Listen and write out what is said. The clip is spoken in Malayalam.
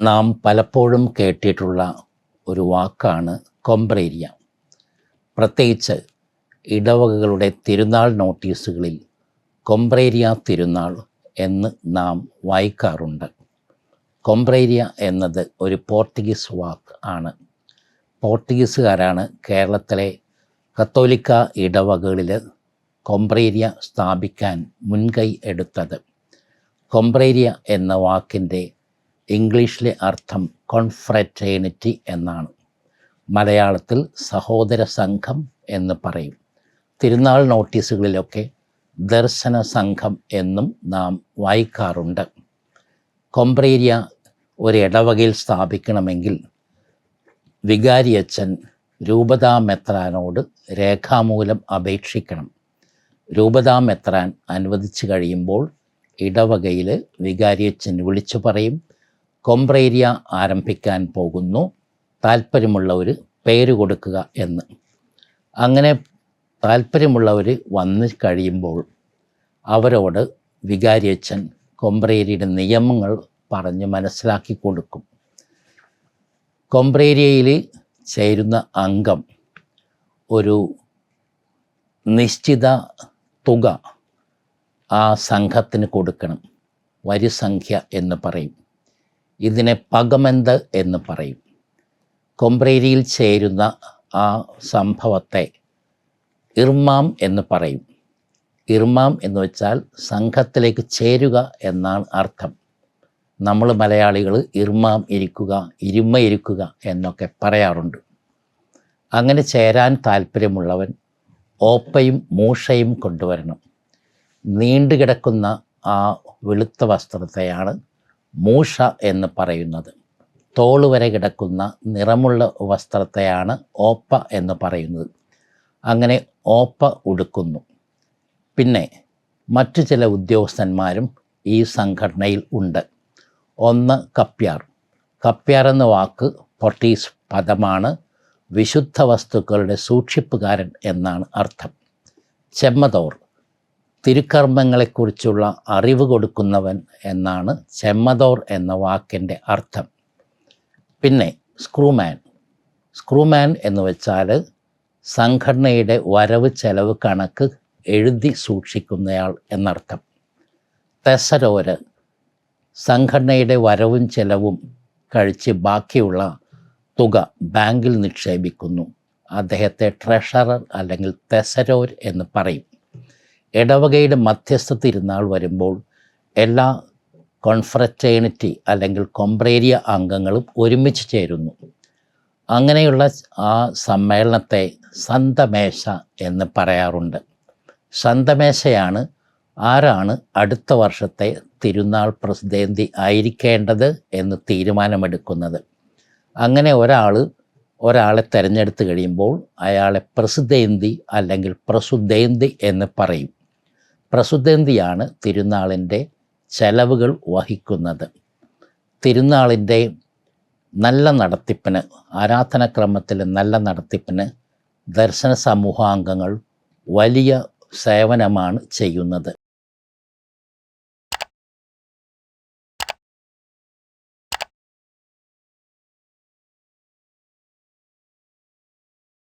നാം പലപ്പോഴും കേട്ടിട്ടുള്ള ഒരു വാക്കാണ് കൊമ്പ്രേരിയ പ്രത്യേകിച്ച് ഇടവകകളുടെ തിരുനാൾ നോട്ടീസുകളിൽ കൊമ്പ്രേരിയ തിരുനാൾ എന്ന് നാം വായിക്കാറുണ്ട്. കൊമ്പ്രേരിയ എന്നത് ഒരു പോർട്ടുഗീസ് വാക്ക് ആണ്. പോർട്ടുഗീസുകാരാണ് കേരളത്തിലെ കത്തോലിക്ക ഇടവകകളിൽ കൊമ്പ്രേരിയ സ്ഥാപിക്കാൻ മുൻകൈ എടുത്തത്. കൊമ്പ്രേരിയ എന്ന വാക്കിന്റെ ഇംഗ്ലീഷിലെ അർത്ഥം കോൺഫ്രറ്റേണിറ്റി എന്നാണ്. മലയാളത്തിൽ സഹോദര സംഘം എന്ന് പറയും. തിരുനാൾ നോട്ടീസുകളിലൊക്കെ ദർശന സംഘം എന്നും നാം വായിക്കാറുണ്ട്. കൊമ്പ്രേരിയ ഒരു ഇടവകയിൽ സ്ഥാപിക്കണമെങ്കിൽ വികാരിയച്ഛൻ രൂപതാ മെത്രാനോട് രേഖാമൂലം അപേക്ഷിക്കണം. രൂപതാ മെത്രാൻ അനുവദിച്ചു കഴിയുമ്പോൾ ഇടവകയിൽ വികാരിയച്ഛൻ വിളിച്ചു പറയും. കൊമ്പ്രേരിയ ആരംഭിക്കാൻ പോകുന്നു. താല്പര്യമുള്ളവർ പേര് കൊടുക്കുക എന്ന്. അങ്ങനെ താല്പര്യമുള്ളവർ വന്നു കഴിയുമ്പോൾ അവരോട് വികാരിയച്ഛൻ കൊമ്പ്രേരിയുടെ നിയമങ്ങൾ പറഞ്ഞ് മനസ്സിലാക്കി കൊടുക്കും. കൊമ്പ്രേരിയയിൽ ചേരുന്ന അംഗം ഒരു നിശ്ചിത തുക ആ സംഘത്തിന് കൊടുക്കണം. വരിസംഖ്യ എന്ന് പറയും. ഇതിനെ പകമെന്ത് എന്ന് പറയും. കൊമ്പ്രേരിയിൽ ചേരുന്ന ആ സംഭവത്തെ ഇർമാം എന്ന് പറയും. ഇർമാം എന്ന് വെച്ചാൽ സംഘത്തിലേക്ക് ചേരുക എന്നാണ് അർത്ഥം. നമ്മൾ മലയാളികൾ ഇർമാം ഇരിക്കുക ഇരുമ ഇരിക്കുക എന്നൊക്കെ പറയാറുണ്ട്. അങ്ങനെ ചേരാൻ താല്പര്യമുള്ളവൻ ഓപ്പയും മൂഷയും കൊണ്ടുവരണം. നീണ്ടുകിടക്കുന്ന ആ വെളുത്ത വസ്ത്രത്തെയാണ് മൂഷ എന്ന് പറയുന്നത്. തോൾ വരെ കിടക്കുന്ന നിറമുള്ള വസ്ത്രത്തെയാണ് ഓപ്പ എന്ന് പറയുന്നത്. അങ്ങനെ ഓപ്പ ഉടുക്കുന്നു. പിന്നെ മറ്റു ചില ഉദ്യോഗസ്ഥന്മാരും ഈ സംഘടനയിൽ ഉണ്ട്. ഒന്ന് കപ്യാർ. കപ്യാർ എന്ന വാക്ക് പൊട്ടീസ് പദമാണ്. വിശുദ്ധ വസ്തുക്കളുടെ സൂക്ഷിപ്പുകാരൻ എന്നാണ് അർത്ഥം. ചെമ്മതോർ. തിരുക്കർമ്മങ്ങളെക്കുറിച്ചുള്ള അറിവ് കൊടുക്കുന്നവൻ എന്നാണ് ചെമ്മദോർ എന്ന വാക്കിന്റെ അർത്ഥം. പിന്നെ സ്ക്രൂമാൻ. സ്ക്രൂമാൻ എന്ന് വെച്ചാൽ സംഘടനയുടെ വരവ് ചെലവ് കണക്ക് എഴുതി സൂക്ഷിക്കുന്നയാൾ എന്നർത്ഥം. തെസരോര് സംഘടനയുടെ വരവും ചെലവും കഴിച്ച് ബാക്കിയുള്ള തുക ബാങ്കിൽ നിക്ഷേപിക്കുന്നു. അദ്ദേഹത്തെ ട്രഷറർ അല്ലെങ്കിൽ തെസരോർ എന്ന് പറയും. ഇടവകയുടെ മധ്യസ്ഥ ഇരുന്നാൾ വരുമ്പോൾ എല്ലാ കോൺഫ്രറ്റേണിറ്റി അല്ലെങ്കിൽ കൊംബ്രേരിയ അംഗങ്ങളും ഒരുമിച്ച് ചേരുന്നു. അങ്ങനെയുള്ള ആ സമ്മേളനത്തെ സന്തമേശ എന്ന് പറയാറുണ്ട്. സന്തമേശയാണ് ആരാണ് അടുത്ത വർഷത്തെ തിരുനാൾ പ്രസിദ്ധേന്തി ആയിരിക്കേണ്ടത് എന്ന് തീരുമാനമെടുക്കുന്നത്. അങ്ങനെ ഒരാൾ ഒരാളെ തിരഞ്ഞെടുത്ത് കഴിയുമ്പോൾ അയാളെ പ്രസിദ്ധേന്തി അല്ലെങ്കിൽ പ്രസുദ്ധേന്തി എന്ന് പറയും. പ്രസുദ്ധേന്തിയാണ് തിരുനാളിന്റെ ചെലവുകൾ വഹിക്കുന്നത്. തിരുനാളിന്റെ നല്ല നടത്തിപ്പിന് ആരാധനക്രമത്തിലെ നല്ല നടത്തിപ്പിന് ദർശന സമൂഹാംഗങ്ങൾ വലിയ സേവനമാണ് ചെയ്യുന്നത്.